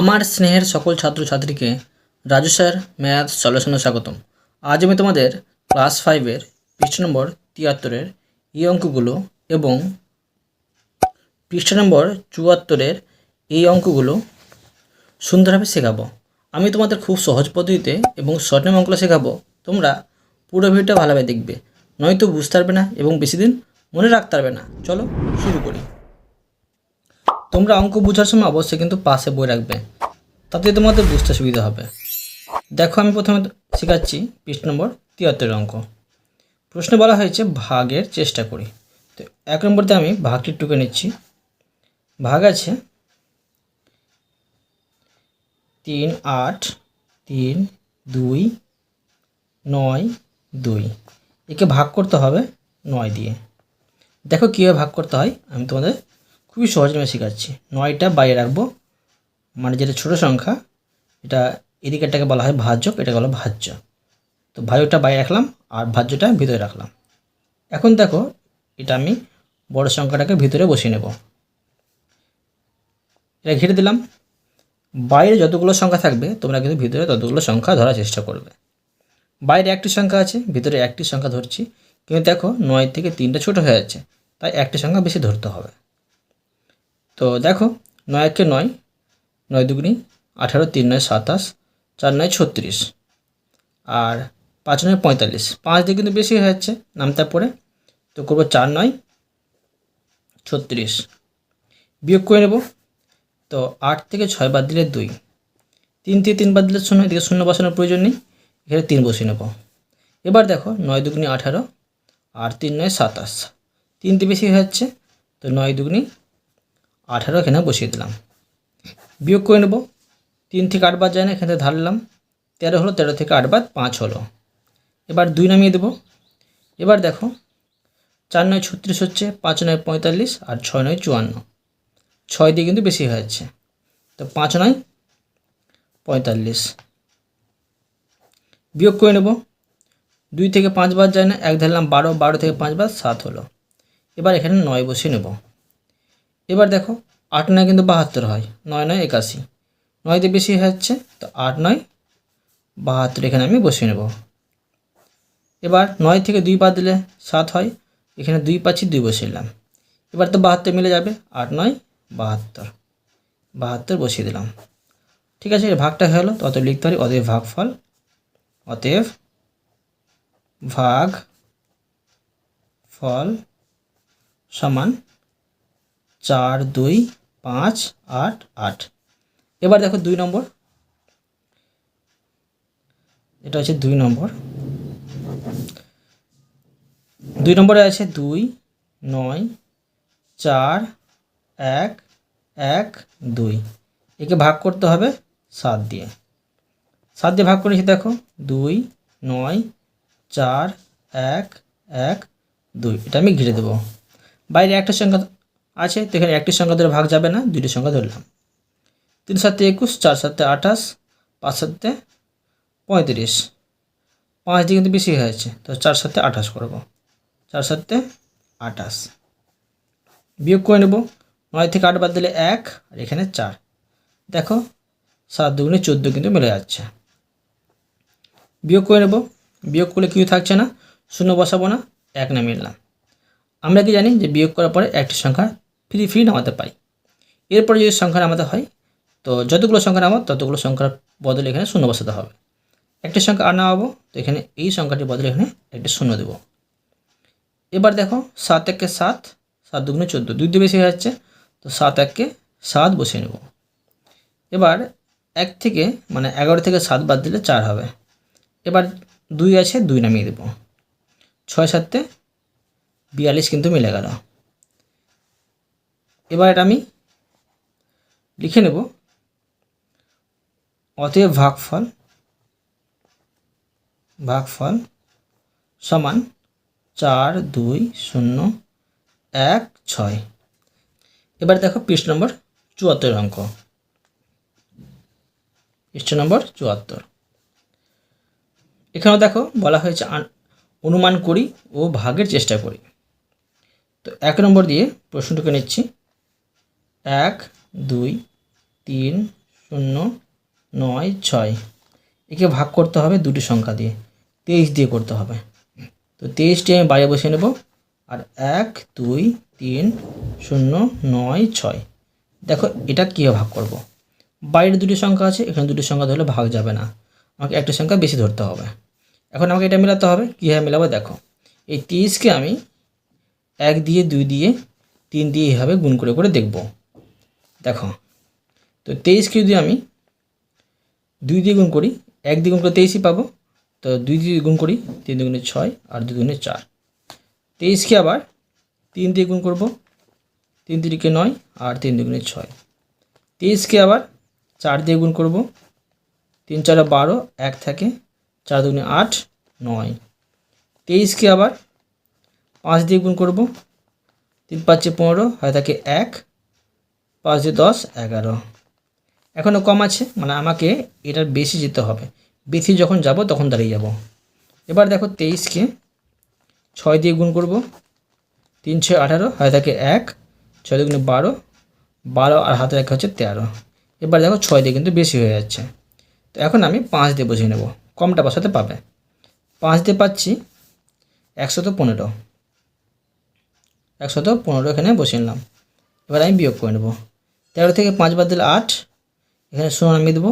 আমার স্নেহের সকল ছাত্রছাত্রীকে রাজু স্যার ম্যাথ সলিউশনে স্বাগতম। আজ আমি তোমাদের ক্লাস ফাইভের পৃষ্ঠা নম্বর তিয়াত্তরের এই অঙ্কগুলো এবং পৃষ্ঠা নম্বর চুয়াত্তরের এই অঙ্কগুলো সুন্দরভাবে শেখাবো। আমি তোমাদের খুব সহজ পদ্ধতিতে এবং শর্ট অঙ্কগুলো শেখাবো। তোমরা পুরো ভিডিওটা ভালোভাবে দেখবে। নয়তো বুঝতে পারবে না এবং বেশি দিন মনে রাখতে পারবে না। চলো শুরু করি। তোমরা অঙ্ক বোঝার সময় অবশ্যই কিন্তু পাশে বই রাখবে। তাতে তোমাদের বুঝতে সুবিধা হবে। দেখো আমি প্রথমে শেখাচ্ছি পৃষ্ঠ নম্বর তিয়াত্তরের অঙ্ক। প্রশ্ন বলা হয়েছে ভাগের চেষ্টা করি। তো এক নম্বরতে আমি ভাগটি টুকে নিচ্ছি। ভাগ আছে তিন আট, তিন, দুই, নয়, দুই। একে ভাগ করতে হবে নয় দিয়ে। দেখো কীভাবে ভাগ করতে হয় আমি তোমাদের খুবই সহজভাবে শেখাচ্ছি। নয়টা বাইরে রাখব। মানে যেটা ছোটো সংখ্যা, এটা এদিকেরটাকে বলা হয় ভাজ্যক, এটাকে বলা ভাজ্য। তো ভাজ্যটা বাইরে রাখলাম আর ভাজ্যটা ভিতরে রাখলাম। এখন দেখো, এটা আমি বড় সংখ্যাটাকে ভিতরে বসিয়ে নেব। এটা ঘিরে দিলাম। বাইরে যতগুলো সংখ্যা থাকবে, তোমরা কিন্তু ভিতরে ততগুলো সংখ্যা ধরার চেষ্টা করবে। বাইরে একটি সংখ্যা আছে, ভিতরে একটি সংখ্যা ধরছি। কিন্তু দেখো, নয় থেকে তিনটা ছোট হয়ে যাচ্ছে, তাই একটি সংখ্যা বেশি ধরতে হবে। তো দেখো, নয় একে নয় নয় দুগুনি আঠারো, তিন নয় সাতাশ, চার নয় ছত্রিশ, আর পাঁচ নয় পঁয়তাল্লিশ। পাঁচ দিয়ে কিন্তু বেশি হয়ে যাচ্ছে নামতে পরে। তো করব চার নয়, ছত্রিশ। বিয়োগ করে নেব। তো আট থেকে ছয় বাদ দিলে দুই। তিন থেকে তিন বাদ দিলে শূন্য, এদিকে শূন্য বসানোর প্রয়োজন নেই। এখানে তিন বসিয়ে নেব। এবার দেখো, নয় দুগুনি আঠারো আর তিন নয় সাতাশ। তিনটি বেশি হয়ে যাচ্ছে, তো নয় দুগুনি আঠারো এখানে বসিয়ে দিলাম। বিয়োগ করে নেব। তিন থেকে আট বাদ যায় না, এখানে ধারলাম। তেরো হলো, তেরো থেকে আট বাদ পাঁচ হলো। এবার দুই নামিয়ে দেব। এবার দেখো, চার নয় ছত্রিশ হচ্ছে, পাঁচ নয় পঁয়তাল্লিশ আর ছয় নয় চুয়ান্ন। ছয় দিয়ে কিন্তু বেশি হয়ে যাচ্ছে। তো পাঁচ নয় পঁয়তাল্লিশ। বিয়োগ করে নেব। দুই থেকে পাঁচ বার যায় না, এক ধরলাম বারো বারো থেকে পাঁচ বার সাত হলো। এবার এখানে নয় বসিয়ে নেব। এবার দেখো, আট নয় কিন্তু বাহাত্তর হয়, নয় নয় একাশি। নয়তে বেশি যাচ্ছে তো আট নয় বাহাত্তর এখানে আমি বসিয়ে নেব। এবার নয় থেকে দুই বাদ দিলে সাত হয়, এখানে দুই পাচ্ছি, দুই বসিয়ে দিলাম। এবার তো বাহাত্তর মিলে যাবে, আট নয় বাহাত্তর। বাহাত্তর বসিয়ে দিলাম। ঠিক আছে, এর ভাগটা গেলো তত লিখতে পারি অতএব ভাগফল, অতএব ভাগ ফল সমান চার, দুই, পাঁচ, আট আট। এবার দেখো দুই নম্বর। এটা হচ্ছে দুই নম্বর। দুই নম্বরে আছে দুই, নয়, চার, এক এক, দুই। একে ভাগ করতে হবে সাত দিয়ে। সাত দিয়ে ভাগ করেছি দেখো, দুই, নয়, চার, এক এক, দুই। এটা আমি ঘিরে দেবো। বাইরে একটা সংখ্যা আছে, তো এখানে একটি সংখ্যা ধরে ভাগ যাবে না, দুইটি সংখ্যা ধরলাম। তিন সাতে একুশ, চার সাতে আঠাশ, পাঁচ সাতে পঁয়ত্রিশ। পাঁচ দিয়ে কিন্তু বেশি হয়ে যাচ্ছে, তো চার সাতে আঠাশ করব। চার সাতে আঠাশ। বিয়োগ করে নেব। নয় থেকে আট বাদ দিলে এক, আর এখানে চার। দেখো, সাত দুগুণে চোদ্দ কিন্তু মিলে যাচ্ছে। বিয়োগ করে নেব। বিয়োগ করলে কিছু থাকছে না, শূন্য বসাবো না, এক নামিয়ে নিলাম আমরা কি জানি যে বিয়োগ করার পরে একটি সংখ্যা ফ্রি ফ্রি নামাতে পাই। এরপরে যদি সংখ্যা নামাতে হয়, তো যতগুলো সংখ্যা নামাবো ততগুলো সংখ্যার বদলে এখানে শূন্য বসাতে হবে। একটি সংখ্যা আর নামাবো, তো এখানে এই সংখ্যাটির বদলে এখানে একটি শূন্য দেবো। এবার দেখো, সাত একে সাত সাত দুগুণে চোদ্দ, দুই দিয়ে বেশি হয়ে যাচ্ছে, তো সাত এককে সাত বসিয়ে নেব। এবার এক থেকে মানে এগারো থেকে সাত বাদ দিলে চার হবে। এবার দুই আছে, দুই নামিয়ে দেবো। ছয় সাতে বিয়াল্লিশ কিন্তু মিলে গেল। এবার এটা আমি লিখে নেব। অতএব ভাগফল ভাগফল সমান চার, দুই, শূন্য, এক, ছয়। এবার দেখো পৃষ্ঠ নম্বর চুয়াত্তর অঙ্ক। পৃষ্ঠ নম্বর চুয়াত্তর। এখানেও দেখো বলা হয়েছে অনুমান করি ও ভাগের চেষ্টা করি। তো এক নম্বর দিয়ে প্রশ্নটুকু নিচ্ছি। এক, দুই, তিন, শূন্য, নয়, ছয়। একে ভাগ করতে হবে দুটি সংখ্যা দিয়ে। তেইশ দিয়ে করতে হবে। তো তেইশটি আমি বাইরে বসে নেব। আর এক, দুই, তিন, শূন্য, নয়, ছয়। দেখো, এটা কীভাবে ভাগ করব। বাইরে দুটি সংখ্যা আছে, এখানে দুটি সংখ্যা ধরলে ভাগ যাবে না। আমাকে একটা সংখ্যা বেশি ধরতে হবে। এখন আমাকে এটা মেলাতে হবে। কীভাবে মেলাবো? দেখো। এই তেইশকে আমি এক দিয়ে, দুই দিয়ে, তিন দিয়ে এইভাবে গুণ করে করে দেখব। দেখো, তো তেইশকে যদি আমি দুই দিয়ে গুণ করি, এক দিয়ে গুণ করে তেইশই পাবো, তো দুই দিয়ে গুণ করি, তিন দুগুণে ছয়, আর দুই দুগুণে চার। তেইশকে আবার তিন দিয়ে গুণ করব, তিন তিরিকে নয়, আর তিন দুগুণে ছয়। তেইশকে আবার চার দিয়ে গুণ করব, তিন চারে বারো, এক থাকে, চার দুগুণে আট, নয়। তেইশকে আবার পাঁচ দিয়ে গুণ করব, তিন পাঁচে পনেরো, হয় থাকে এক পাঁচ দিয়ে দশ, এগারো। এখনও কম আছে মানে আমাকে এটার বেশি যেতে হবে। বেশি যখন যাব, তখন দাঁড়িয়ে যাব। এবার দেখো তেইশকে ছয় দিয়ে গুণ করব। তিন, ছয়, আঠারো হয় থাকে এক, ছয় দুগুণে বারো বারো আর হাতে রেখা হচ্ছে তেরো। এবার দেখো ছয় দিয়ে কিন্তু বেশি হয়ে যাচ্ছে। তো এখন আমি পাঁচ দিয়ে বুঝিয়ে নেব, কমটা বসাতে পাবে। পাঁচ দিয়ে পাচ্ছি একশত পনেরো। একশত পনেরো এখানে বসিয়ে নিলাম। এবার আমি বিয়োগ করে নেব। তেরো থেকে পাঁচ বাদ দিলে আট। এখানে শূন্য নামিয়ে দেবো।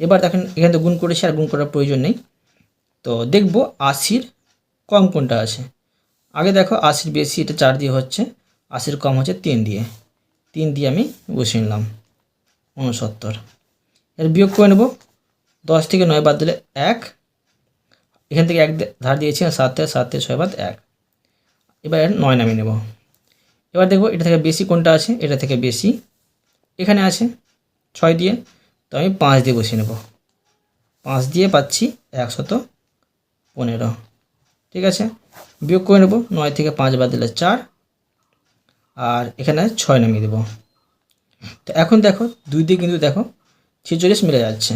এবার দেখেন এখানে তো গুণ করেছি আর গুণ করার প্রয়োজন নেই। তো দেখব আশির কম কোনটা আছে। আগে দেখো আশির বেশি, এটা চার দিয়ে হচ্ছে। আশির কম হচ্ছে তিন দিয়ে। তিন দিয়ে আমি বসিয়ে নিলাম। উনসত্তর। এর বিয়োগ করে নেব। দশ থেকে নয় বাদ দিলে এক। এখান থেকে এক ধার দিয়েছি সাত সাত ছয় বাদ এক। এবার নয় নামিয়ে নেব। এবার দেখব এটা থেকে বেশি কোনটা আছে, এটা থেকে বেশি। এখানে আছে ছয় দিয়ে, তো আমি পাঁচ দিয়ে বসিয়ে নেব। পাঁচ দিয়ে পাচ্ছি একশত পনেরো। ঠিক আছে? বিয়োগ করে নেব, নয় থেকে পাঁচ বাদ দিলে চার, আর এখানে ছয় নামিয়ে দেবো। তো এখন দেখো, দুই দিয়ে কিন্তু দেখো ছেচল্লিশ মিলে যাচ্ছে।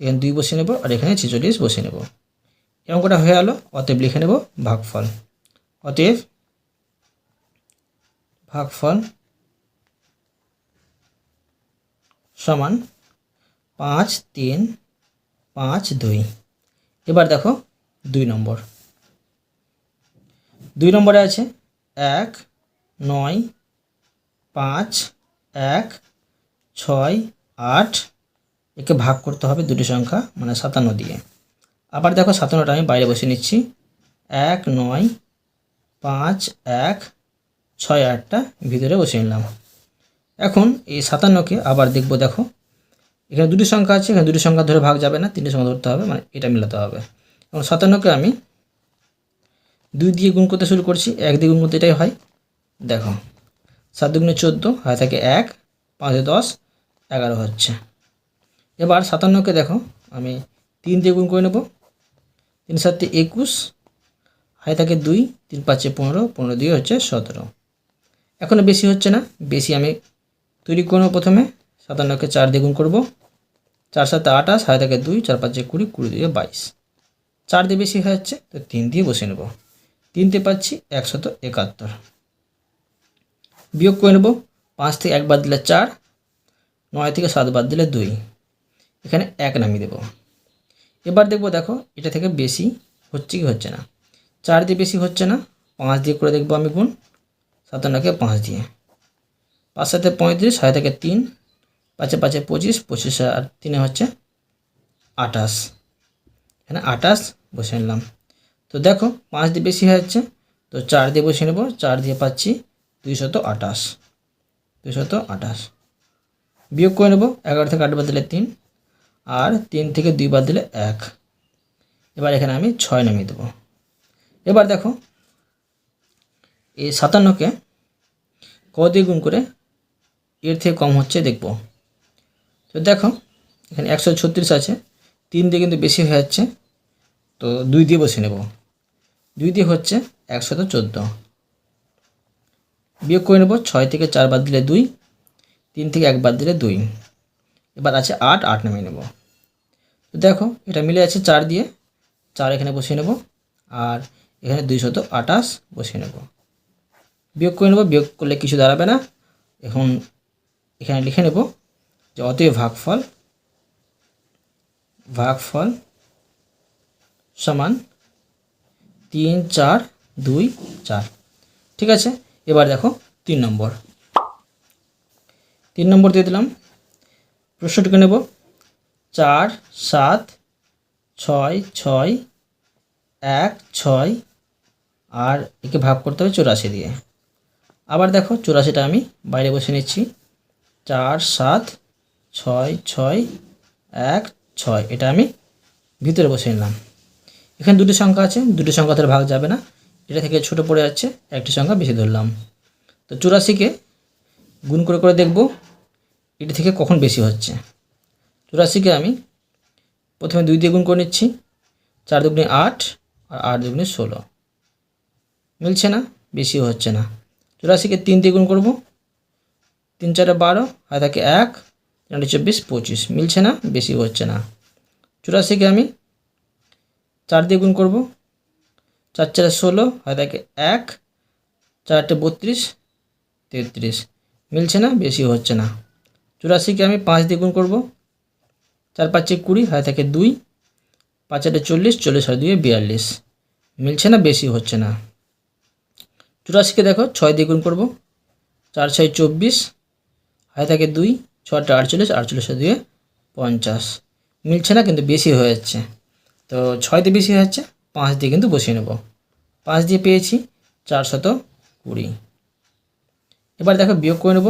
এখানে দুই বসিয়ে নেব, আর এখানে ছেচল্লিশ বসিয়ে নেব। এই অঙ্কটা হয়ে গেলো অতএব লিখে নেব ভাগফল। অতএব ভাগফল সমান পাঁচ তিন পাঁচ দুই। এবার দেখো দুই নম্বর। দুই নম্বরে আছে এক, নয়, পাঁচ, এক, ছয়, আট। একে ভাগ করতে হবে দুটি সংখ্যা মানে সাতান্ন দিয়ে। আবার দেখো সাতান্নটা আমি বাইরে বসে নিচ্ছি। এক, নয়, পাঁচ, এক, ছয়, আটটা ভিতরে বসে নিলাম। এখন এই সাতান্নকে আবার দেখব, দেখো। এখানে দুটি সংখ্যা আছে, এখানে দুটি সংখ্যা ধরে ভাগ যাবে না, তিনটি সংখ্যা ধরতে হবে মানে এটা মিলাতে হবে। এবং সাতান্নকে আমি দুই দিয়ে গুণ করতে শুরু করছি, এক দিয়ে গুণ করতে এটাই হয়। দেখো, সাত দুগুণে চোদ্দ, হয় থাকে এক, পাঁচে দশ, এগারো হচ্ছে। এবার সাতান্নকে দেখো, আমি তিন দিয়ে গুণ করে নেব। তিন সাতে একুশ, হয় থাকে দুই, তিন পাঁচে পনেরো পনেরো দিয়ে হচ্ছে সতেরো। এখনও বেশি হচ্ছে না, বেশি আমি তৈরি করব প্রথমে। সাতান্নকে চার দিয়ে গুণ করব। চার সাথে আঠাশ হয় থাকে দুই, চার পাঁচে কুড়ি কুড়ি দিয়ে বাইশ। চার দিয়ে বেশি হয়ে যাচ্ছে, তো তিন দিয়ে বসে নেব। তিনতে পাচ্ছি একশত একাত্তর। বিয়োগ করে নেব, পাঁচ থেকে এক বাদ দিলে চার, নয় থেকে সাত বাদ দিলে দুই। এখানে এক নামিয়ে দেব। এবার দেখব দেখো, এটা থেকে বেশি হচ্ছে কি হচ্ছে না। চার দিয়ে বেশি হচ্ছে না, পাঁচ দিয়ে করে দেখব আমি গুণ। সাতান্নকে পাঁচ দিয়ে। পাঁচ সাথে পঁয়ত্রিশ, ছয় থেকে তিন, পাঁচে পাঁচে পঁচিশ পঁচিশ আর তিনে হচ্ছে আঠাশ। এখানে আঠাশ বসে নিলাম। তো দেখো, পাঁচ দিয়ে বেশি যাচ্ছে, তো চার দিয়ে বসে নেব, চার দিয়ে পাচ্ছি দুইশত আঠাশ দুইশত আঠাশ। বিয়োগ করে নেব, এগারো থেকে আট বাদ দিলে তিন, আর তিন থেকে দুই বাদ দিলে এক। এবার এখানে আমি ছয় নামিয়ে দেবো। এবার দেখো, এই সাতান্নকে ক গুণ করে এর থেকে কম হচ্ছে দেখব। তো দেখো, এখানে একশো ছত্রিশ আছে। তিন দিয়ে কিন্তু বেশি হয়ে যাচ্ছে। তো দুই দিয়ে বসে নেব। দুই দিয়ে হচ্ছে একশত চোদ্দ। বিয়োগ করে নেব ছয় থেকে চার বাদ দিলে দুই, তিন থেকে এক বাদ দিলে দুই। এবার আছে আট আট নামিয়ে নেব। তো দেখো, এটা মিলে আছে চার দিয়ে। চার এখানে বসিয়ে নেব। আর এখানে দুইশত আঠাশ বসিয়ে নেব। বিয়োগ করে নেব, বিয়োগ করলে কিছু দাঁড়াবে না। এখন এখানে লিখে নেব যে অতএব ভাগফল ভাগফল সমান তিন চার দুই চার। ঠিক আছে? এবার দেখো তিন নম্বর। তিন নম্বর দিয়ে দিলাম। প্রশ্নটিকে নেব। চার, সাত, ছয় ছয়, এক, ছয়, আর একে ভাগ করতে হবে চুরাশি দিয়ে। আবার দেখো চুরাশিটা আমি বাইরে বসে নিচ্ছি। চার, সাত, ছয় ছয়, এক, ছয়। এটা আমি ভিতরে বসে নিলাম। এখানে দুটি সংখ্যা আছে, দুটি সংখ্যা তার ভাগ যাবে না। এটা থেকে ছোট পড়ে যাচ্ছে, একটি সংখ্যা বেশি ধরলাম। তো চুরাশিকে গুণ করে করে দেখব এটি থেকে কখন বেশি হচ্ছে। চুরাশিকে আমি প্রথমে দুই দিয়ে গুণ করে নিচ্ছি, চার দুগুণে আট আর আট দুগুণে ষোলো। মিলছে না বেশি হচ্ছে না। চুরাশিকে তিন দিয়ে গুণ করব তিন চারে বারো আর থাকে এক তিনটে চব্বিশ পঁচিশ। মিলছে না, বেশি হচ্ছে না। চুরাশিকে আমি চার দিয়ে গুণ করব। চার চারে ষোলো আর থাকে এক, চারটে বত্রিশ, তেত্রিশ। মিলছে না, বেশি হচ্ছে না। চুরাশিকে আমি পাঁচ দিয়ে গুণ করব। চার পাঁচে কুড়ি হয় থাকে দুই পাঁচ আটে চল্লিশ চল্লিশ হয় দুয়ে বিয়াল্লিশ। মিলছে না, বেশি হচ্ছে না। চুরাশিকে দেখো, ছয় দিয়ে গুণ করব। চার ছয় চব্বিশ হয় থাকে দুই ছটা আটচল্লিশ আটচল্লিশ দুয়ে পঞ্চাশ। মিলছে না, কিন্তু বেশি হয়ে যাচ্ছে তো ছয়তে বেশি হয়ে যাচ্ছে পাঁচ দিয়ে কিন্তু বসিয়ে নেব। পাঁচ দিয়ে পেয়েছি চারশত কুড়ি। এবার দেখো বিয়োগ করে নেব।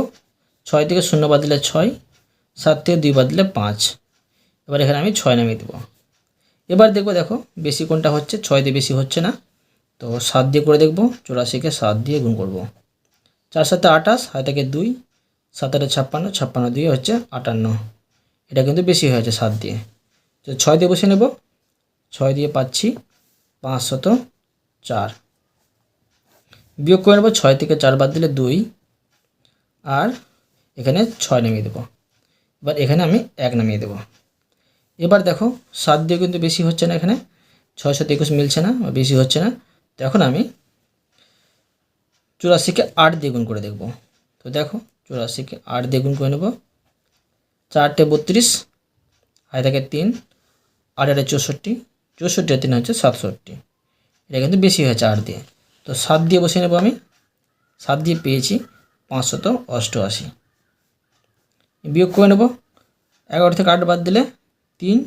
ছয় থেকে শূন্য বাদ দিলে ছয়, সাত থেকে দুই বাদ দিলে পাঁচ। এবার এখানে আমি ছয় নামিয়ে দেবো। এবার দেখব, দেখো বেশি কোনটা হচ্ছে ছয় দিয়ে বেশি হচ্ছে না। তো সাত দিয়ে করে দেখব, চৌরাশিকে সাত দিয়ে গুণ করব। চার সাথে আঠাশ, হয় থেকে দুই সাত আটে ছাপ্পান্ন ছাপ্পান্ন দিয়ে হচ্ছে আটান্ন। এটা কিন্তু বেশি হয়েছে সাত দিয়ে। তো ছয় দিয়ে বসে নেব। ছয় দিয়ে পাচ্ছি পাঁচশত চার। বিয়োগ করে নেব ছয় থেকে চার বাদ দিলে দুই। আর এখানে ছয় নামিয়ে দেবো। এবার এখানে আমি এক নামিয়ে দেবো। এবার দেখো সাত দিয়ে কিন্তু বেশি হচ্ছে না এখানে। ছয় সাত একুশ মিলছে না বা বেশি হচ্ছে না। তো এখন আমি চুরাশিকে আট দিয়ে গুণ করে দেখব। তো দেখো চুরাশিকে আট দিয়ে গুণ করে নেব। চারটে বত্রিশ হাই থাকে তিন আট আটে চৌষট্টি চৌষট্টি তিন হচ্ছে সাতষট্টি। এটা কিন্তু বেশি হয়েছে আট দিয়ে। তো সাত দিয়ে বসে নেব আমি। সাত দিয়ে পেয়েছি পাঁচশত অষ্টআশি। বিয়োগ করে নেব। এগারো থেকে আট বাদ দিলে তিন।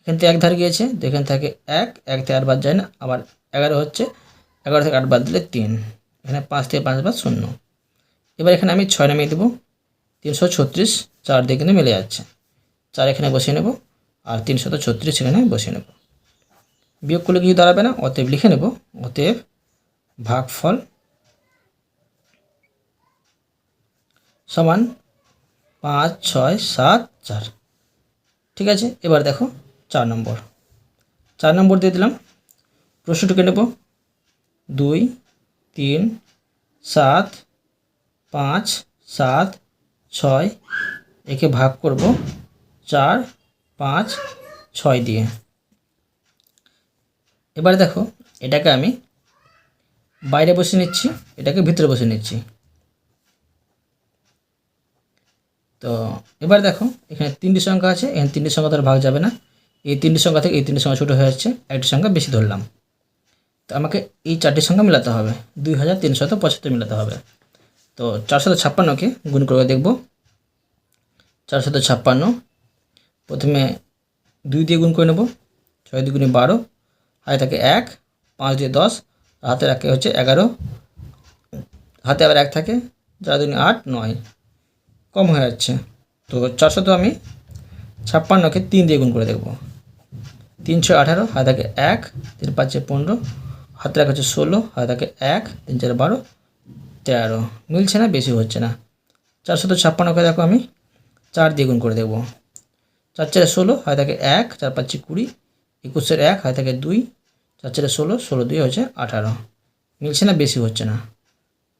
এখান থেকে এক ধার গিয়েছে, তো এখান থেকে এক এক থেকে আট বাদ যায় না। আবার এগারো হচ্ছে, এগারো থেকে আট বাদ দিলে তিন। এখানে পাঁচ থেকে পাঁচ বাদ শূন্য। এবার এখানে আমি ছয় নামিয়ে দেবো। তিনশো ছত্রিশ, চার দিয়ে কিন্তু মিলে যাচ্ছে। চার এখানে বসিয়ে নেব আর তিনশত ছত্রিশ এখানে বসিয়ে নেব। বিয়োগ করলে কিছু দাঁড়াবে না, অতএব লিখে নেব। অতএব ভাগফল সমান পাঁচ, ছয়, সাত, চার। ঠিক আছে, এবার দেখো চার নম্বর। চার নম্বর দিয়ে দিলাম। প্রশ্নটুকে নেব। দুই, তিন, সাত পাঁচ, সাত, ছয়, একে ভাগ করব চার, পাঁচ, ছয় দিয়ে। এবার দেখো, এটাকে আমি বাইরে বসে নিচ্ছি, এটাকে ভিতরে বসে নিচ্ছি। তো এবার দেখো, এখানে তিনটি সংখ্যা আছে, এখানে তিনটি সংখ্যা তার ভাগ যাবে না। এই তিনটি সংখ্যা থেকে এই তিনটি সংখ্যা ছোটো হয়ে যাচ্ছে, একটি সংখ্যা বেশি ধরলাম। তো আমাকে এই চারটি সংখ্যা মেলাতে হবে। দুই হাজার তিনশত পঁচাত্তর মেলাতে হবে। তো চারশত ছাপ্পান্নকে গুণ করে দেখব। চারশত ছাপ্পান্ন। প্রথমে দুই দিয়ে গুণ করে নেব। ছয় দুগুণে বারো। হাতে থাকে এক, পাঁচ দিয়ে দশ। হাতে রাখে হচ্ছে এগারো। হাতে আবার এক থাকে, চার দুগুণে আট, নয়। কম হয়ে যাচ্ছে। তো চারশো তো আমি ছাপ্পান্নকে তিন দিয়ে গুণ করে দেখব। তিন ছয় আঠারো, হাতে থাকে এক, তিন পাঁচে পনেরো। হাতে রাখা হচ্ছে ষোলো, হাতে থাকে এক, তিন চার বারো। তেরো মিলছে না, বেশি হচ্ছে না। চারশো তো ছাপ্পান্নকে দেখো আমি, চার দিয়ে গুণ করে দেখব চার চারে ষোলো হাতে থাকে এক, চার পাঁচে কুড়ি, একুশের এক হাতে থাকে দুই চার চারে ষোলো ষোলো দুই হচ্ছে আঠারো। মিলছে না, বেশি হচ্ছে না।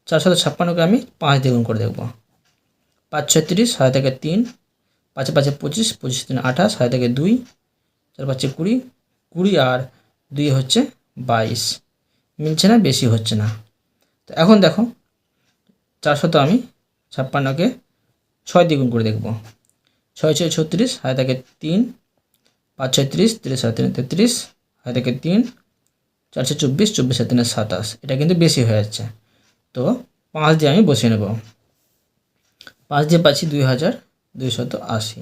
চারশো ছাপ্পান্নকে আমি পাঁচ দিয়ে গুণ করে দেখব পাঁচ ছত্রিশ হাতে থেকে তিন, পাঁচে পাঁচে পঁচিশ পঁচিশ তিন আঠাশ হাতে থেকে দুই, চার পাঁচে কুড়ি কুড়ি আর দুই হচ্ছে বাইশ। মিলছে না, বেশি হচ্ছে না। তো এখন দেখো চারশো তো আমি ছাপ্পান্নকে ছয় দ্বিগুণ করে দেখব। ছয় ছয় ছত্রিশ হাতে থাকে তিন, পাঁচ ছয় ত্রিশ, তিরিশ হাতে তেত্রিশ হাতে থাকে তিন চারশো চব্বিশ চব্বিশ হাতে সাতাশ। এটা কিন্তু বেশি হয়ে যাচ্ছে। তো পাঁচ দিয়ে আমি বসিয়ে নেব। পাঁচ দিয়ে পাচ্ছি দুই হাজার দুইশত আশি।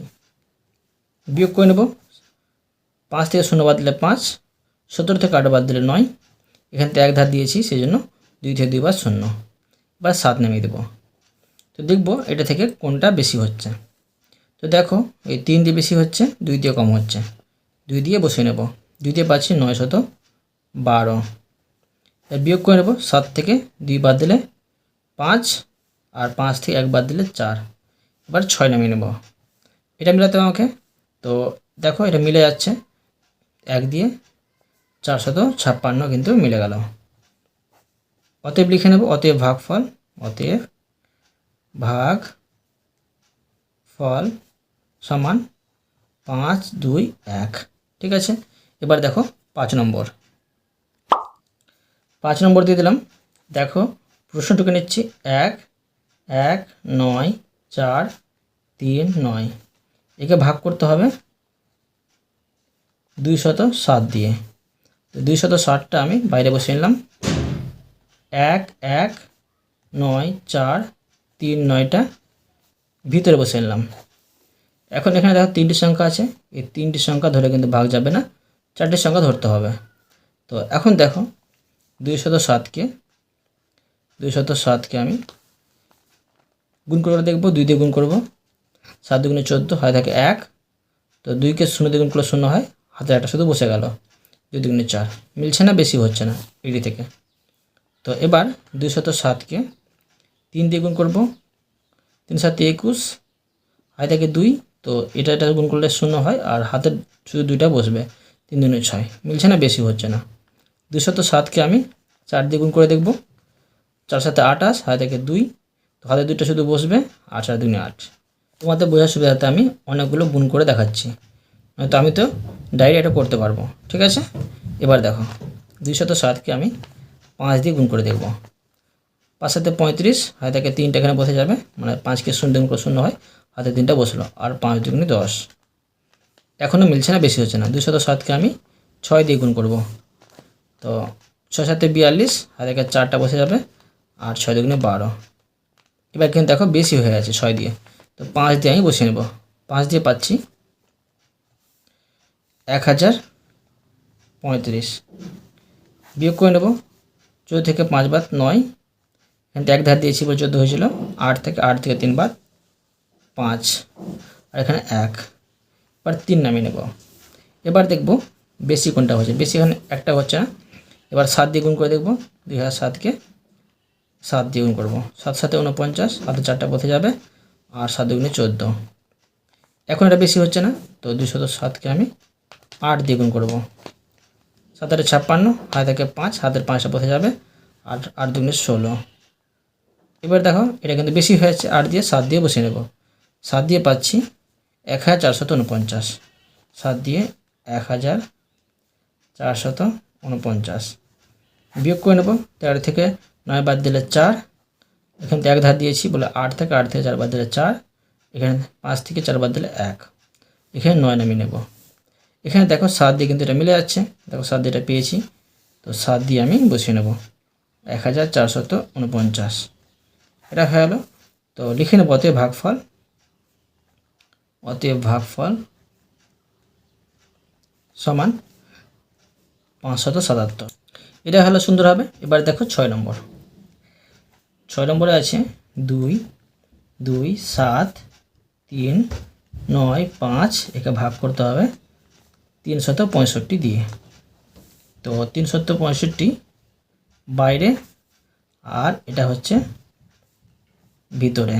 বিয়োগ করে নেব। পাঁচ থেকে শূন্য বাদ দিলে পাঁচ, সতেরো থেকে আট বাদ দিলে নয়। এখান থেকে এক ধার দিয়েছি, সেই জন্য দুই থেকে দুই বার শূন্য। এবার সাত নামিয়ে দেবো। তো দেখব এটা থেকে কোনটা বেশি হচ্ছে। তো দেখো, এই তিন দিয়ে বেশি হচ্ছে, দুই দিয়ে কম হচ্ছে। দুই দিয়ে বসিয়ে নেব। দুই দিয়ে পাচ্ছি নয় শত বারো। বিয়োগ করে নেব, সাত থেকে দুই বাদ দিলে পাঁচ, আর পাঁচ থেকে এক বাদ দিলে চার। এবার ছয় নামিয়ে নেব। এটা মিলাতে আমাকে। তো দেখো, এটা মিলে যাচ্ছে। এক দিয়ে চারশত ছাপ্পান্ন কিন্তু মিলে গেল। অতএব লিখে নেব, অতএব ভাগফল অতএব ভাগ ফল সমান পাঁচ, দুই, এক। ঠিক আছে? এবার দেখো পাঁচ নম্বর। পাঁচ নম্বর দিয়ে দিলাম। দেখো, প্রশ্নটুকু নিচ্ছি। এক এক, নয়, চার, তিন, নয়। একে ভাগ করতে হবে দুই শত সাত দিয়ে। তো দুই শত ষাটটা আমি বাইরে বসে নিলাম। এক এক নয়, চার, তিন, নয়টা ভিতরে বসে নিলাম এখন এখানে দেখো তিনটি সংখ্যা আছে। এই তিনটি সংখ্যা ধরে কিন্তু ভাগ যাবে না, চারটি সংখ্যা ধরতে হবে। তো এখন দেখো, দুই শত সাতকে, দুই শত সাতকে আমি গুণ করে দেখব, দুই দিয়ে গুণ করব। সাত দুগুণে চোদ্দ হয় থাকে এক। তো দুইকে শূন্য দিয়ে গুণ করলে শূন্য হয়। হাতে একটা শুধু বসে গেল, দুই দুগুণে চার। মিলছে না, বেশি হচ্ছে না, এটি থেকে। তো এবার দুই শত সাতকে তিন দিয়ে গুণ করব। তিন সাত একুশ। হাতে থাকে দুই, তো এটা এটা গুণ করলে শূন্য হয় আর হাতের শুধু দুইটা বসবে। তিন দুগুণে ছয়। মিলছে না? বেশি হচ্ছে না। দুশত সাতকে আমি চার দিয়ে গুণ করে দেখব। চার সাথে আঠাশ হাতে থেকে দুই। তো হাতে দুইটা শুধু বসবে আর চার দুগুণে আট। তোমাদের বোঝার সুবিধাতে আমি অনেকগুলো গুণ করে দেখাচ্ছি। তো আমি তো ডাইরেক্ট এটা করতে পারব। ঠিক আছে? এবার দেখো। দুইশত সাতকে আমি পাঁচ দিয়ে গুণ করে দেখব। পাঁচ সাথে পঁয়ত্রিশ, হাতে তিনটা, এখানে বসে যাবে। মানে পাঁচকে শূন্য গুণ করে শূন্য হয়, হাতে তিনটা বসল। আর পাঁচ দুগুণে দশ। এখনও মিলছে না, বেশি হচ্ছে না। দুশত সাতকে আমি ছয় দিয়ে গুণ করব। তো ছয় সাথে বিয়াল্লিশ, হাতে চারটা বসে যাবে, আর ছয় দুগুণে বারো। এবার কিন্তু দেখো বেশি হয়ে গেছে ছয় দিয়ে। তো পাঁচ দিয়ে আমি বসিয়ে নেব। পাঁচ দিয়ে পাচ্ছি এক হাজার পঁয়ত্রিশ। বিয়োগ করে নেব। চোদ্দ থেকে পাঁচ বাদ নয় থেকে এক ধার দিয়েছি বলে চোদ্দ হয়েছিল, আট থেকে আট থেকে তিন বাদ পাঁচ। আর এখানে এক। এবার তিন নামিয়ে নেব। এবার দেখব বেশি কোনটা হচ্ছে বেশি এখানে একটা হচ্ছে না। এবার সাত দিয়ে গুণ করে দেখব। দুই হাজার সাতকে সাত দিয়ে গুণ করব। সাত সাথে উনপঞ্চাশ হাতে চারটা পথে যাবে, আর সাত দুগুণে চোদ্দ। এখন এটা বেশি হচ্ছে না, তো দুশত সাতকে আমি আট দিয়ে গুণ করব। সাত আটে ছাপ্পান্ন হাতে থেকে পাঁচ হাতের পাঁচটা পথে যাবে আট আট দুগুণে ষোলো। এবার দেখো, এটা কিন্তু বেশি হয়েছে আট দিয়ে সাত দিয়ে বসিয়ে নেব। সাত দিয়ে পাচ্ছি এক হাজার চারশত উনপঞ্চাশ। সাত দিয়ে এক হাজার চারশত উনপঞ্চাশ। বিয়োগ করে নেব, তেরো থেকে নয় বাদ দিলে চার। এখান থেকে এক ধার দিয়েছি, বলে আট থেকে আট থেকে চার বাদ দিলে চার। এখানে পাঁচ থেকে চার বাদ দিলে এক। এখানে নয় নামিয়ে নেব। এখানে দেখো সাত দিয়ে কিন্তু এটা মিলে যাচ্ছে। দেখো সাত দিয়ে এটা পেয়েছি। তো সাত দিয়ে আমি বসিয়ে নেব। এক হাজার চারশত উনপঞ্চাশ। এটা হয়ে গেলো। তো লিখে নেব অতএব ভাগফল। অতএব ভাগফল সমান পাঁচশত সাতাত্তর। এটা হলো সুন্দর হবে। এবার দেখো ছয় নম্বর। ছয় নম্বরে আছে দুই দুই, সাত, তিন, নয়, পাঁচ, একে ভাগ করতে হবে তিনশত পঁয়ষট্টি দিয়ে। তো তিনশত পঁয়ষট্টি বাইরে আর এটা হচ্ছে ভিতরে।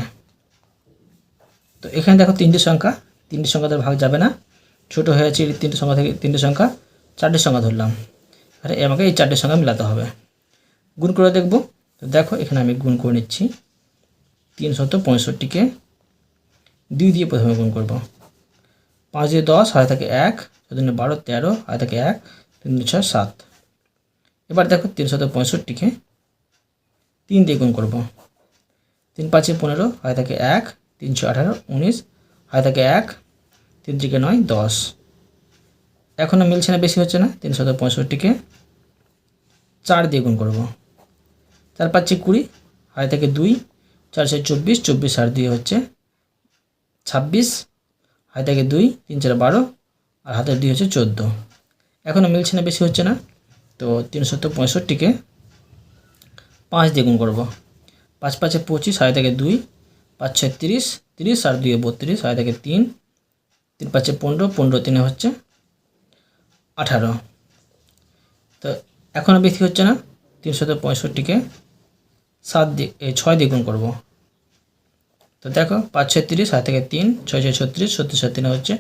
তো এখানে দেখো তিনটি সংখ্যা তিনটি সংখ্যা তো ভাগ যাবে না। ছোটো হয়েছে তিনটে সংখ্যা থেকে তিনটি সংখ্যা, চারটে সংখ্যা ধরলাম। আর আমাকে এই চারটে সংখ্যা মিলাতে হবে। গুণ করে দেখব। তো দেখো এখানে আমি গুণ করে নিচ্ছি। তিনশত পঁয়ষট্টিকে দুই দিয়ে প্রথমে গুণ করব। পাঁচ দিয়ে দশ হাতে থাকে এক চোদ্দ বারো, তেরো হাতে থাকে এক, তিন ছয়, সাত। এবার দেখো তিনশত পঁয়ষট্টিকে তিন দিয়ে গুণ করব। তিন পাঁচে পনেরো, হয় থাকে এক, তিনশো আঠারো, উনিশ, হয় থাকে এক, তিন থেকে নয়, দশ। এখনও মিলছে না, বেশি হচ্ছে না তিনশত পঁয়ষট্টিকে চার দিয়ে গুণ করব। চার পাচ্ছি কুড়ি হাতে থেকে দুই, চার চার চব্বিশ চব্বিশ আর দুই হচ্ছে ছাব্বিশ হাতে থেকে দুই, তিন চার বারো, আর হাতের দুই হচ্ছে চোদ্দ। এখনও মিলছে না, বেশি হচ্ছে না, তো তিন তিনশত পঁয়ষট্টিকে পাঁচ দিয়ে গুণ করব। পাঁচ পাঁচে পঁচিশ হাতে থেকে দুই, পাঁচ ছয় তিরিশ তিরিশ আর দুই বত্রিশ হাতে থেকে তিন তিন পাঁচে পনেরো পনেরো তিনে হচ্ছে আঠারো। তো এখনও বেশি হচ্ছে না, তিনশত পঁয়ষট্টিকে সাত এই ছয় দিয়ে গুণ করব। তো দেখো, পাঁচ ছয় তিরিশ হাত থেকে তিন, ছয় ছয় ছত্রিশ ছত্রিশ হাত তিনে হচ্ছে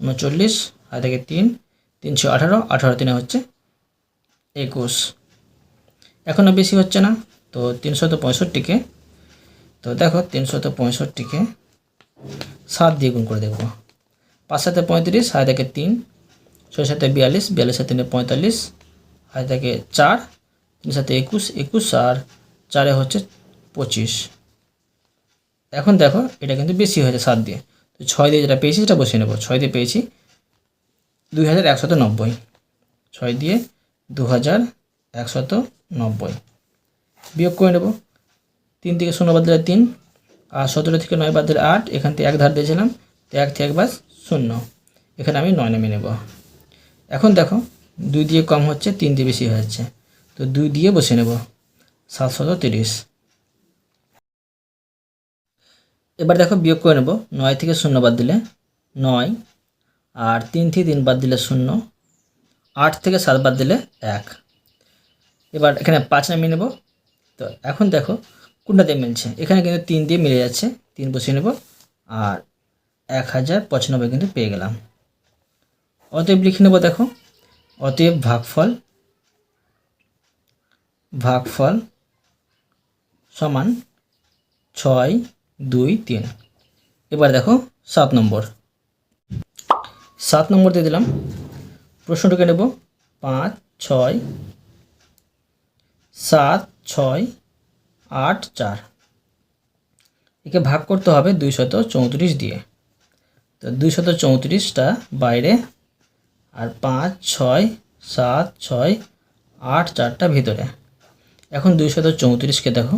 উনচল্লিশ হাত থেকে তিন তিনশো আঠারো আঠারো তিনে হচ্ছে একুশ। এখনও বেশি হচ্ছে না, তো তিনশত পঁয়ষট্টিকে তো দেখো, তিনশত পঁয়ষট্টিকে সাত দিয়ে গুণ করে দেখব। পাঁচ সাথে পঁয়ত্রিশ হাত থেকে তিন ছয় সাথে বিয়াল্লিশ বিয়াল্লিশ সাথে তিনে পঁয়তাল্লিশ হাত থেকে চার তিন সাথে একুশ একুশ আর চারে হচ্ছে পঁচিশ। এখন দেখো, এটা কিন্তু বেশি হয়েছে সাত দিয়ে। তো ছয় দিয়ে যেটা পেয়েছি, সেটা বসিয়ে নেব। ছয় দিয়ে পেয়েছি দুই হাজার একশত নব্বই। ছয় দিয়ে দু হাজার একশত নব্বই। বিয়োগ করে নেব। তিন থেকে শূন্য বাদ দিলে তিন, আর সতেরো থেকে নয় বাদ দিলে আট, এখান থেকে এক ধার দিয়েছিলাম, তো এক থেকে একবার শূন্য। এখানে আমি নয় নেমে নেব। এখন দেখো, দুই দিয়ে কম হচ্ছে, তিন দিয়ে বেশি হচ্ছে তো দুই দিয়ে বসে নেব, সাতশত তিরিশ। এবার দেখো বিয়োগ করে নেব, নয় থেকে শূন্য বাদ দিলে নয়, আর তিন থেকে তিন বাদ দিলে শূন্য, আট থেকে সাত বাদ দিলে এক। এবার এখানে পাঁচ নামিয়ে নেব। তো এখন দেখো কোনটা দিয়ে মিলছে? এখানে কিন্তু তিন দিয়ে মিলে যাচ্ছে। তিন বসিয়ে নেব। আর এক হাজার পঁচানব্বই কিন্তু পেয়ে গেলাম। অতএব লিখে নেব, দেখো। অতএব ভাগফল ভাগফল সমান ছয় দুই তিন। এবার দেখো, সাত নম্বর। সাত নম্বর দিয়ে দিলাম। প্রশ্নটাকে নেব। পাঁচ, ছয়, সাত, ছয় আট চার। একে ভাগ করতে হবে দুইশত চৌত্রিশ দিয়ে। তো দুইশত চৌত্রিশটা বাইরে আর পাঁচ, ছয়, সাত, ছয়, আট, চারটা ভিতরে। এখন দুইশত চৌত্রিশকে দেখো।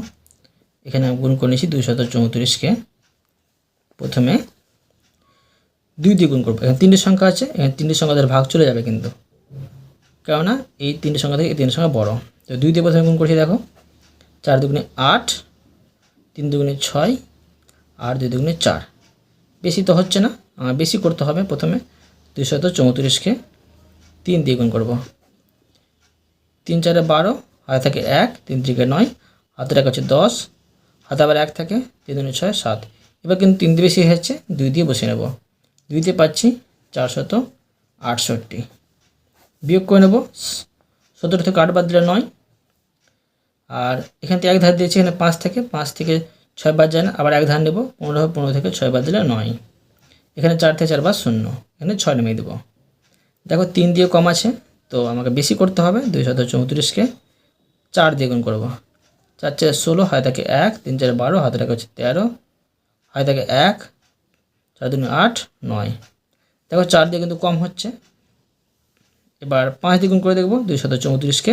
এখানে আমি গুণ করে নিয়েছি দুইশত চৌত্রিশকে। প্রথমে দুই দিয়ে গুণ করব। এখানে তিনটে সংখ্যা আছে, এখানে তিনটে সংখ্যা ধরে ভাগ চলে যাবে কিন্তু। কেননা এই তিনটে সংখ্যা থেকে এই তিনটে সংখ্যা বড়। তো দুই দিয়ে প্রথমে গুণ করছি দেখো। চার দুগুণে আট, তিন দুগুণে ছয় আর দুই দুগুণে চার। বেশি তো হচ্ছে না বেশি করতে হবে প্রথমে। দুইশত চৌত্রিশকে তিন দিয়ে গুণ করব। তিন চারে বারো, হাতে থাকে এক, তিন থেকে নয়, হাতে রাখা হচ্ছে দশ, হাতে আবার এক থাকে তিন দুগুণে ছয়, সাত। এবার কিন্তু তিন বেশি হচ্ছে দুই দিয়ে বসে নেব। দুই দিয়ে পাচ্ছি চারশত আটষট্টি। বিয়োগ করে নেব, সতেরো থেকে আট বাদ দিলে নয় আর এখান থেকে এক ধার দিয়েছি এখানে পাঁচ থেকে পাঁচ থেকে ছয় বাদ যায় না, আবার এক ধার নেব, পনেরো পনেরো থেকে ছয় বাদ দিলে নয়। এখানে চার থেকে চার বাদ শূন্য, এখানে ছয় নেমে দেবো। দেখো তিন দিয়ে কম আছে, তো আমাকে বেশি করতে হবে দুইশত চৌত্রিশকে চার দিয়ে গুণ করব। চার চার ষোলো, হয় থাকে এক, তিন চার বারো হাতে থাকে হচ্ছে তেরো, হয় থাকে এক, চার দুই আট, নয়। দেখো চার দিয়ে কিন্তু কম হচ্ছে। এবার পাঁচ দিয়ে গুণ করে দেখব দুইশত চৌত্রিশকে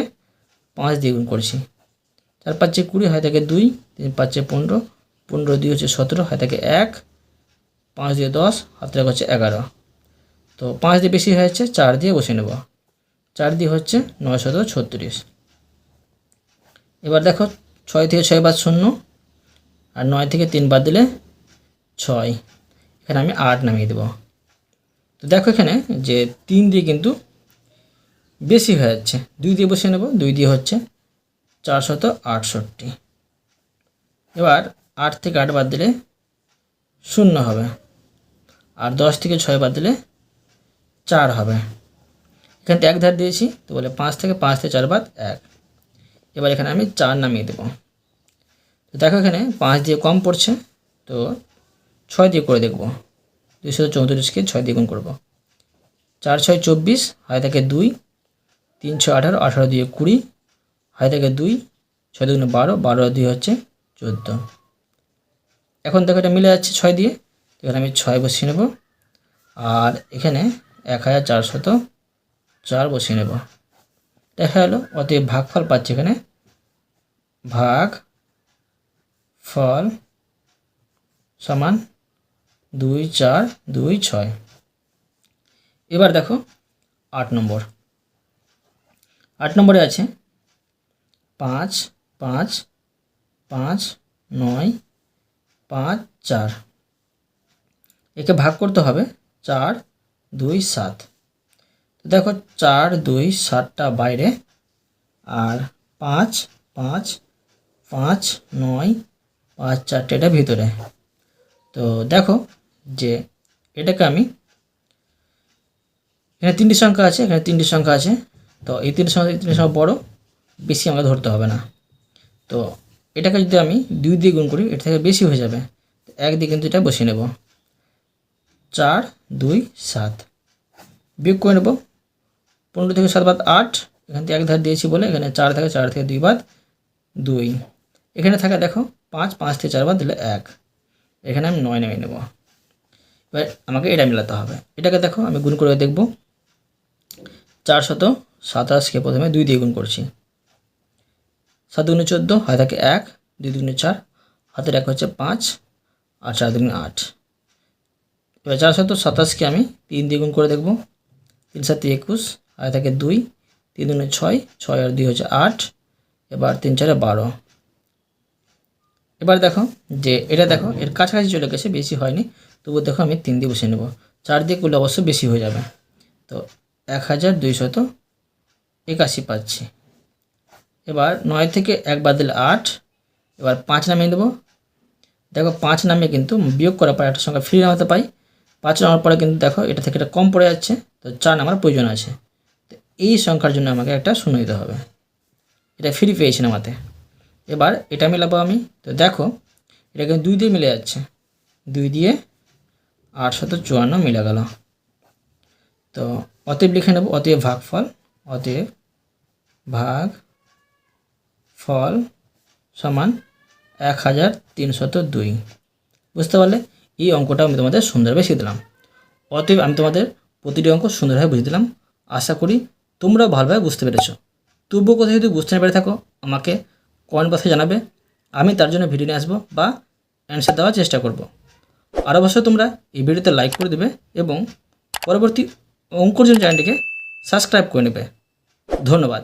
পাঁচ দিয়ে গুণ করছি। চার পাঁচে কুড়ি হাতে থাকে দুই, তিন, পাঁচে পনেরো পনেরো দুই হচ্ছে সতেরো হাতে থাকে এক, পাঁচ দিয়ে দশ, হাতে থাকে হচ্ছে এগারো। তো পাঁচ দিয়ে বেশি হয়েছে, চার দিয়ে বসে নেব। চার দিয়ে হচ্ছে নয়শত ছত্রিশ। এবার দেখো, ছয় থেকে ছয় বাদ শূন্য, আর নয় থেকে তিন বাদ দিলে ছয়। এখানে আমি আট নামিয়ে দেব। তো দেখো এখানে যে তিন দিয়ে কিন্তু বেশি হয়ে যাচ্ছে। দুই দিয়ে বসে নেব, দুই দিয়ে হচ্ছে চারশত আটষট্টি। এবার আট থেকে আট বাদ দিলে শূন্য হবে। আর দশ থেকে ছয় বাদ দিলে চার হবে। এখান থেকে এক ধার দিয়েছি, তো বলে পাঁচ থেকে পাঁচ থেকে চার বাদ এক। এবার এখানে আমি চার নামিয়ে দেবো। তো দেখো এখানে পাঁচ দিয়ে কম পড়ছে, তো ছয় দিয়ে করে দেখব। দুইশো চৌত্রিশকে ছয় দিয়ে গুণ করব। চার ছয় চব্বিশ হাতে থাকে দুই, তিন ছয় আঠারো আঠারো দিয়ে কুড়ি হাতে থেকে দুই, ছয় দুগুণে বারো বারো দুই হচ্ছে চোদ্দ। এখন দেখো এটা মিলে যাচ্ছে ছয় দিয়ে, এখানে আমি ছয় বসিয়ে নেব, আর এখানে এক হাজার চারশত চার বসিয়ে নেব। দেখা গেলো, অতএব ভাগফল পাচ্ছি এখানে। ভাগ ফল সমান দুই চার দুই ছয়। এবার দেখো আট নম্বর। আট নম্বরে আছে পাঁচ পাঁচ পাঁচ, নয়, পাঁচ, চার। একে ভাগ করতে হবে চার, দুই, সাত। তো দেখো চার, দুই, সাতটা বাইরে আর পাঁচ পাঁচ পাঁচ, নয়, পাঁচ, চারটে এটা ভিতরে। তো দেখো যে এটাকে আমি এখানে তিনটি সংখ্যা আছে, এখানে তিনটি সংখ্যা আছে। তো এই তিনটি সংখ্যা তিনটি সংখ্যা বড় বেশি আমাকে ধরতে হবে না। তো এটাকে যদি আমি দুই দিয়ে গুণ করি এটা থেকে বেশি হয়ে যাবে। এক দিয়ে কিন্তু এটা বসিয়ে নেব। চার, দুই, সাত। বিয়োগ করে নেব। পনেরো থেকে সাত বাদ আট। এখান থেকে এক ধার দিয়েছি বলে এখানে চার থাকে, চার থেকে দুই বাদ দুই। এখানে থাকে, দেখো, পাঁচ পাঁচ থেকে চার বাদ দিলে এক। এখানে আমি নয় নেমে নেব। এবার আমাকে এটা মেলাতে হবে। এটাকে দেখো, আমি গুণ করে দেখব। চার শত সাতাশকে প্রথমে দুই দিয়ে গুণ করছি। সাত দুগুণে চোদ্দ হয় থাকে এক, দুই দুগুণে চার হাতের এক হচ্ছে পাঁচ, আর চার দুগুণে আট। এবার চার শত সাতাশকে আমি তিন দিয়ে গুণ করে দেখব। তিন সাতে একুশ হাতে থাকে দুই, তিন দুগুণে ছয় ছয় আর দুই হচ্ছে আট, এবার তিন চারে বারো। এবার দেখো যে এটা দেখো, এর কাছাকাছি চলে গেছে, বেশি হয়নি তবু দেখো আমি তিন দিয়ে বসে নেব। চার দিয়ে করলে অবশ্য বেশি হয়ে যাবে। তো এক হাজার দুইশত একাশি পাচ্ছি। এবার নয় থেকে এক বাদ দিলে আট, এবার পাঁচ নামিয়ে দেবো। দেখো পাঁচ নামে কিন্তু বিয়োগ করার পর একটা সংখ্যা ফ্রি নামাতে পাই। পাঁচ নামার পরে কিন্তু দেখো এটা থেকে এটা কম পড়ে যাচ্ছে, তো চার নামার প্রয়োজন আছে। তো এই সংখ্যার জন্য আমাকে একটা শূন্য দিতে হবে। এটা ফ্রি পেয়েছি নামাতে। এবার এটা মেলাবো আমি। তো দেখো, এটা কিন্তু দুই দিয়ে মিলে যাচ্ছে। দুই দিয়ে আটশত চুয়ান্ন মিলে গেল। তো অতএব লিখে নেব, অতএব ভাগফল, অতএব ভাগ ফল সমান এক হাজার তিনশত দুই। বুঝতে পারলে? এই অঙ্কটা আমি তোমাদের সুন্দরভাবে শিখে দিলাম। অতএব আমি তোমাদের প্রতিটি অঙ্ক সুন্দরভাবে বুঝে দিলাম। আশা করি তোমরাও ভালোভাবে বুঝতে পেরেছ। তবুও কোথাও যদি বুঝতে না পেরে থাকো, আমাকে কমেন্ট বক্সে জানাবে। আমি তার জন্য ভিডিও নিয়ে আসব বা অ্যান্সার দেওয়ার চেষ্টা করব। আর অবশ্যই তোমরা এই ভিডিওতে লাইক করে দেবে এবং পরবর্তী অঙ্কর জন্য চ্যানেলটিকে সাবস্ক্রাইব করে নেবে। ধন্যবাদ।